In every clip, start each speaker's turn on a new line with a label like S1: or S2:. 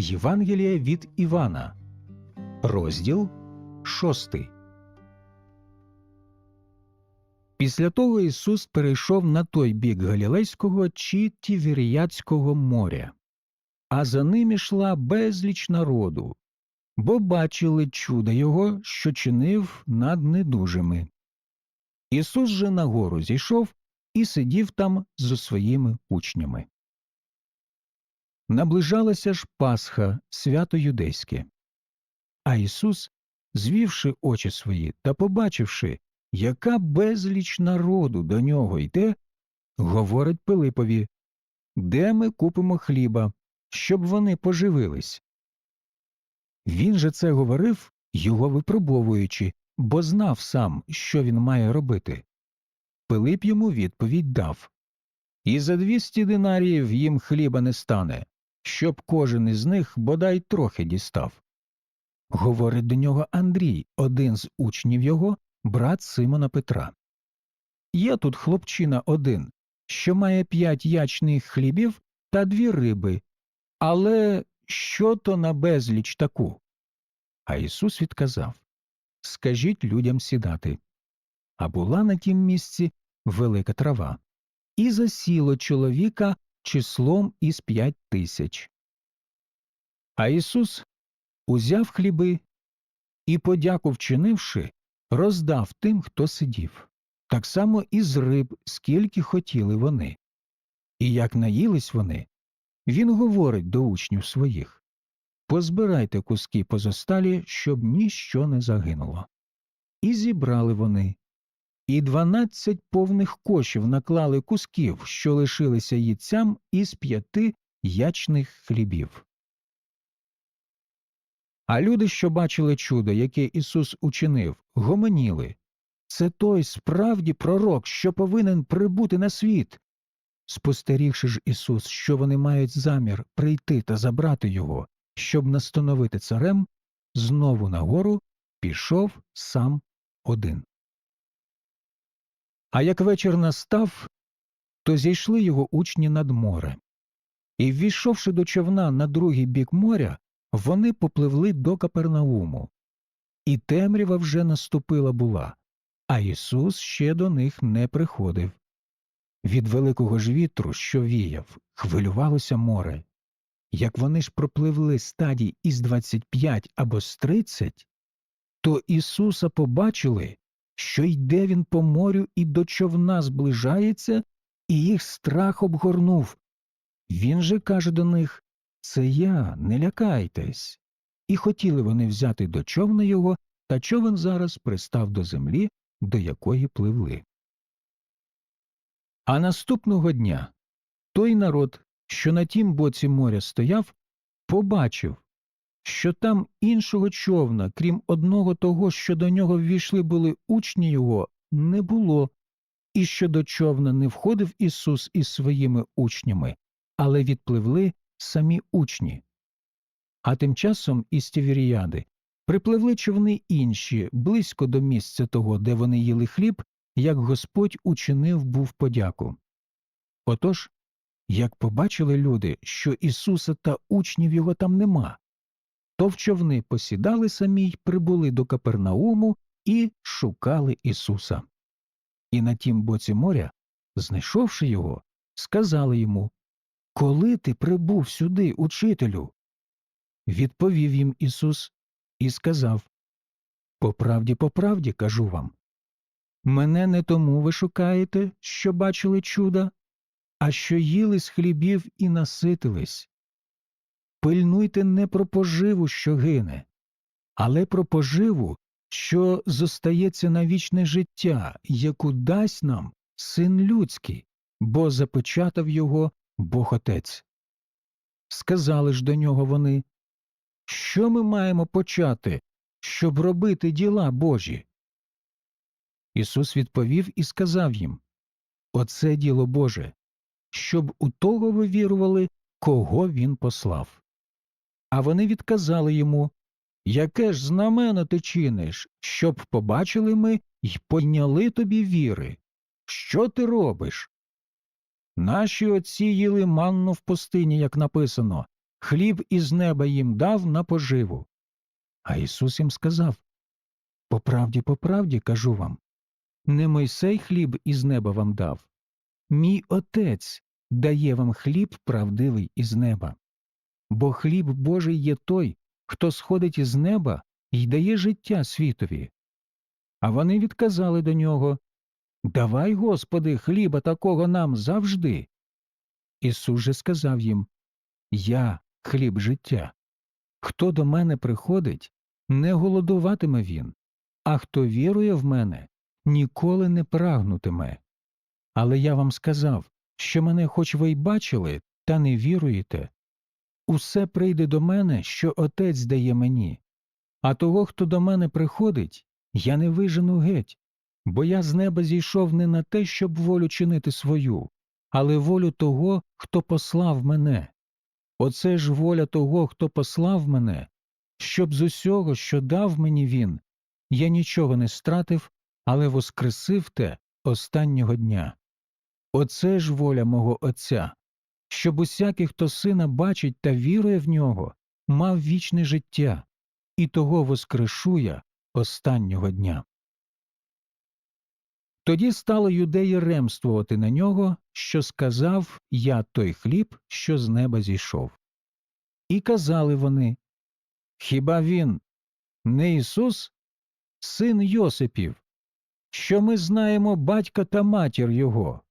S1: Євангелія від Івана, розділ 6. Після того Ісус перейшов на той бік Галілейського чи Тіверіяцького моря, а за ним ішла безліч народу, бо бачили чудо Його, що чинив над недужими. Ісус же на гору зійшов і сидів там зо своїми учнями. Наближалася ж Пасха, свято юдейське. А Ісус, звівши очі свої та побачивши, яка безліч народу до нього йде, говорить Пилипові Де ми купимо хліба, щоб вони поживились? Він же це говорив, його випробовуючи, бо знав сам, що він має робити. Пилип йому відповідь дав І за двісті динаріїв їм хліба не стане, щоб кожен із них бодай трохи дістав. Говорить до нього Андрій, один з учнів його, брат Симона Петра. Є тут хлопчина один, що має п'ять ячних хлібів та дві риби, але що то на безліч таку? А Ісус відказав Скажіть людям сідати. А була на тім місці велика трава, і засіло чоловіка числом із п'ять тисяч. А Ісус узяв хліби і, подяку вчинивши, роздав тим, хто сидів, так само і з риб, скільки хотіли вони. І як наїлись вони, він говорить до учнів своїх Позбирайте куски позосталі, щоб ніщо не загинуло. І зібрали вони, і дванадцять повних кошів наклали кусків, що лишилися їдцям із п'яти ячних хлібів. А люди, що бачили чудо, яке Ісус учинив, гомоніли. Це той справді пророк, що повинен прибути на світ. Спостерігши ж Ісус, що вони мають замір прийти та забрати його, щоб настановити царем, знову на гору пішов сам один. А як вечір настав, то зійшли його учні над море. І, ввійшовши до човна на другий бік моря, вони попливли до Капернауму. І темрява вже наступила була, а Ісус ще до них не приходив. Від великого ж вітру, що віяв, хвилювалося море. Як вони ж пропливли стадій із 25 або з 30, то Ісуса побачили, що йде він по морю і до човна зближається, і їх страх обгорнув. Він же каже до них Це я, не лякайтесь. І хотіли вони взяти до човна його, та човен зараз пристав до землі, до якої пливли. А наступного дня той народ, що на тім боці моря стояв, побачив, що там іншого човна, крім одного того, що до нього ввійшли були учні його, не було, і що до човна не входив Ісус із своїми учнями, але відпливли самі учні. А тим часом із Тівіріяди припливли човни інші близько до місця того, де вони їли хліб, як Господь учинив був подяку. Отож, як побачили люди, що Ісуса та учнів його там нема, то в човни посідали самі й прибули до Капернауму і шукали Ісуса. І на тім боці моря, знайшовши його, сказали йому Коли ти прибув сюди, учителю? Відповів їм Ісус і сказав По правді, по правді кажу вам. Мене не тому ви шукаєте, що бачили чуда, а що їли з хлібів і наситились. Пильнуйте не про поживу, що гине, але про поживу, що зостається на вічне життя, яку дасть нам син людський, бо запечатав його Бог Отець. Сказали ж до нього вони, що ми маємо почати, щоб робити діла Божі? Ісус відповів і сказав їм Оце діло Боже, щоб у того ви вірували, кого він послав. А вони відказали йому Яке ж знамено ти чиниш, щоб побачили ми й пойняли тобі віри? Що ти робиш? Наші отці їли манну в пустині, як написано, хліб із неба їм дав на поживу. А Ісус їм сказав По правді, по правді кажу вам не Мойсей хліб із неба вам дав, мій Отець дає вам хліб правдивий із неба. Бо хліб Божий є той, хто сходить із неба і дає життя світові. А вони відказали до нього Давай, Господи, хліба такого нам завжди. Ісус же сказав їм Я хліб життя. Хто до мене приходить, не голодуватиме він, а хто вірує в мене, ніколи не прагнутиме. Але я вам сказав, що мене хоч ви й бачили, та не віруєте. Усе прийде до мене, що Отець дає мені, а того, хто до мене приходить, я не вижену геть, бо я з неба зійшов не на те, щоб волю чинити свою, але волю того, хто послав мене. Оце ж воля того, хто послав мене, щоб з усього, що дав мені він, я нічого не стратив, але воскресив те останнього дня. Оце ж воля мого Отця, щоб усякий, хто сина бачить та вірує в нього, мав вічне життя, і того воскрешу я останнього дня. Тоді стали юдеї ремствувати на нього, що сказав Я той хліб, що з неба зійшов. І казали вони Хіба він не Ісус, син Йосипів, що ми знаємо батька та матір його?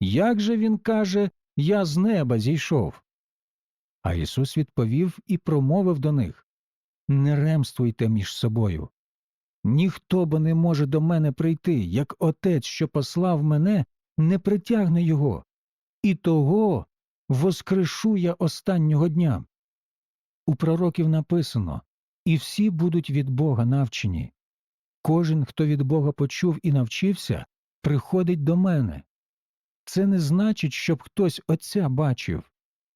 S1: Як же він каже Я з неба зійшов? А Ісус відповів і промовив до них Не ремствуйте між собою. Ніхто бо не може до мене прийти, як отець, що послав мене, не притягне його, і того воскрешу я останнього дня. У пророків написано і всі будуть від Бога навчені. Кожен, хто від Бога почув і навчився, приходить до мене. Це не значить, щоб хтось Отця бачив,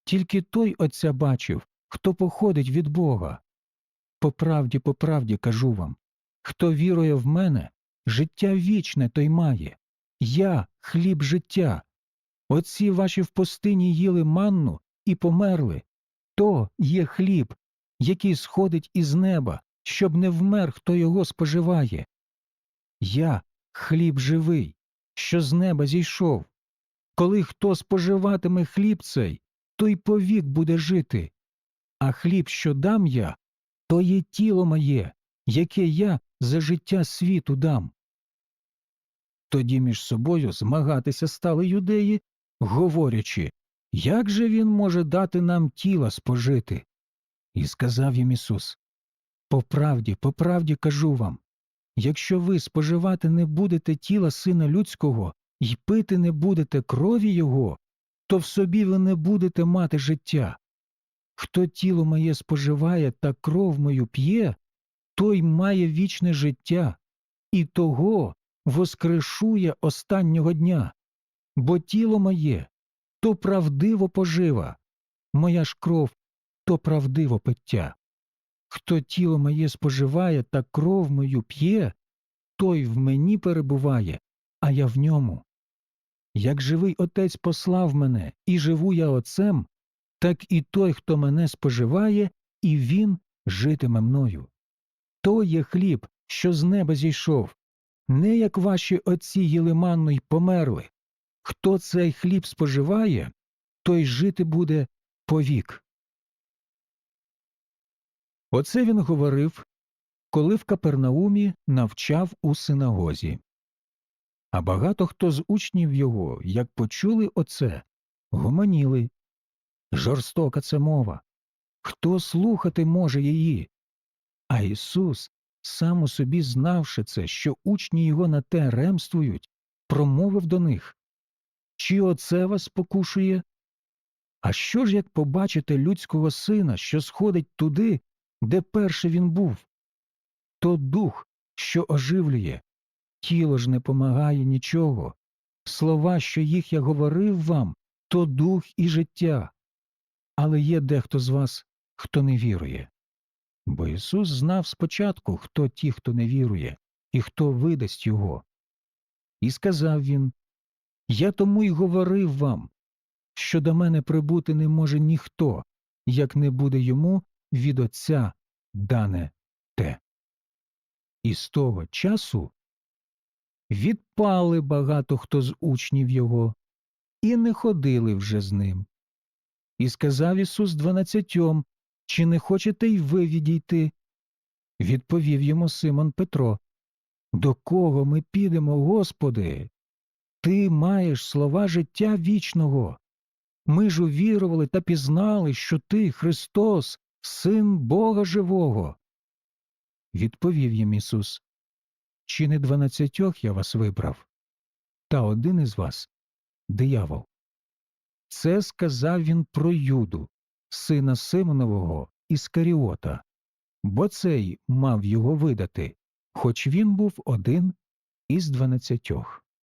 S1: тільки той Отця бачив, хто походить від Бога. По правді, по правді кажу вам хто вірує в мене, життя вічне той має. Я хліб життя. Отці ваші в пустині їли манну і померли. То є хліб, який сходить із неба, щоб не вмер, хто його споживає. Я хліб живий, що з неба зійшов. Коли хто споживатиме хліб цей, той повік буде жити. А хліб, що дам я, то є тіло моє, яке я за життя світу дам. Тоді між собою змагатися стали юдеї, говорячи, як же він може дати нам тіла спожити? І сказав їм Ісус По правді, по правді кажу вам якщо ви споживати не будете тіла Сина Людського і пити не будете крові Його, то в собі ви не будете мати життя. Хто тіло моє споживає та кров мою п'є, той має вічне життя, і того воскрешує останнього дня, бо тіло моє то правдиво пожива, моя ж кров то правдиво пиття. Хто тіло моє споживає та кров мою п'є, той в мені перебуває, а я в ньому. Як живий отець послав мене, і живу я отцем, так і той, хто мене споживає, і він житиме мною. То є хліб, що з неба зійшов, не як ваші отці їли манну й померли. Хто цей хліб споживає, той жити буде повік. Оце він говорив, коли в Капернаумі навчав у синагозі. А багато хто з учнів його, як почули оце, гомоніли. Жорстока це мова. Хто слухати може її? А Ісус, сам у собі знавши це, що учні його на те ремствують, промовив до них Чи оце вас покушує? А що ж як побачите людського сина, що сходить туди, де перше він був? То дух, що оживлює, тіло ж не помагає нічого. Слова, що їх я говорив вам, то дух і життя. Але є дехто з вас, хто не вірує. Бо Ісус знав спочатку, хто ті, хто не вірує, і хто видасть його. І сказав він Я тому й говорив вам, що до мене прибути не може ніхто, як не буде йому від Отця дане те. І з того часу відпали багато хто з учнів його, і не ходили вже з ним. І сказав Ісус дванадцятьом, чи не хочете й ви відійти? Відповів йому Симон Петро. До кого ми підемо, Господи? Ти маєш слова життя вічного. Ми ж увірували та пізнали, що ти, Христос, Син Бога Живого. Відповів їм Ісус. Чи не дванадцятьох я вас вибрав? Та один із вас диявол. Це сказав він про Юду, сина Симонового Іскаріота, бо цей мав його видати, хоч він був один із дванадцятьох.